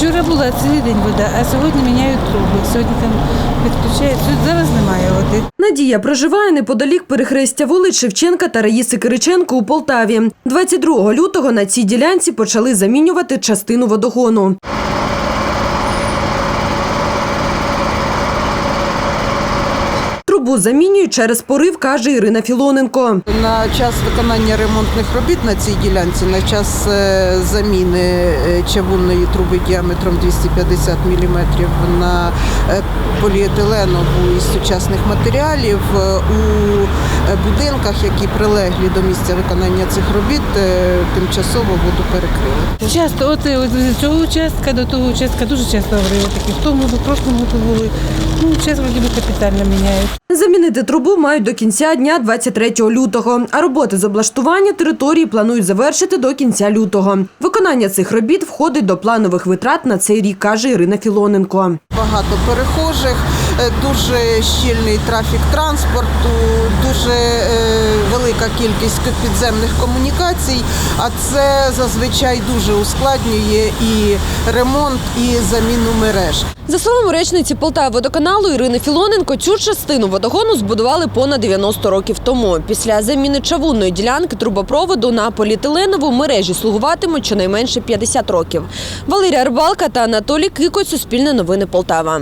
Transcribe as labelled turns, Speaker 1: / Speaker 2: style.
Speaker 1: Вчора була цілий день вода, а сьогодні міняють труби. Сьогодні там відключають. Тут зараз немає води.
Speaker 2: Надія проживає неподалік перехрестя вулиць Шевченка та Раїси Кириченко у Полтаві. 22 лютого на цій ділянці почали замінювати частину водогону. Трубу замінюють через порив, каже Ірина Філоненко.
Speaker 3: На час виконання ремонтних робіт на цій ділянці, на час е, заміни е, чавунної труби діаметром 250 мм на е, поліетиленову із сучасних матеріалів у будинках, які прилеглі до місця виконання цих робіт, тимчасово воду перекрили.
Speaker 1: Часто, от, з цього участка до того участка дуже часто говорили такі. В тому, в прошлому году були. Ну, зараз вроді би капітально міняють.
Speaker 2: Замінити трубу мають до кінця дня 23 лютого, а роботи з облаштування території планують завершити до кінця лютого. Виконання цих робіт входить до планових витрат на цей рік, каже Ірина Філоненко.
Speaker 3: Багато перехожих, е, дуже щільний трафік транспорту, дуже е, велика кількість підземних комунікацій, а це зазвичай дуже ускладнює і ремонт, і заміну мереж.
Speaker 2: За словами речниці Полтаводоканалу Ірини Філоненко, цю частину водогону збудували понад 90 років тому. Після заміни чавунної ділянки трубопроводу на поліетиленову мережі слугуватимуть щонайменше 50 років. Валерія Рибалка та Анатолій Кикоть, Суспільне новини Полтава.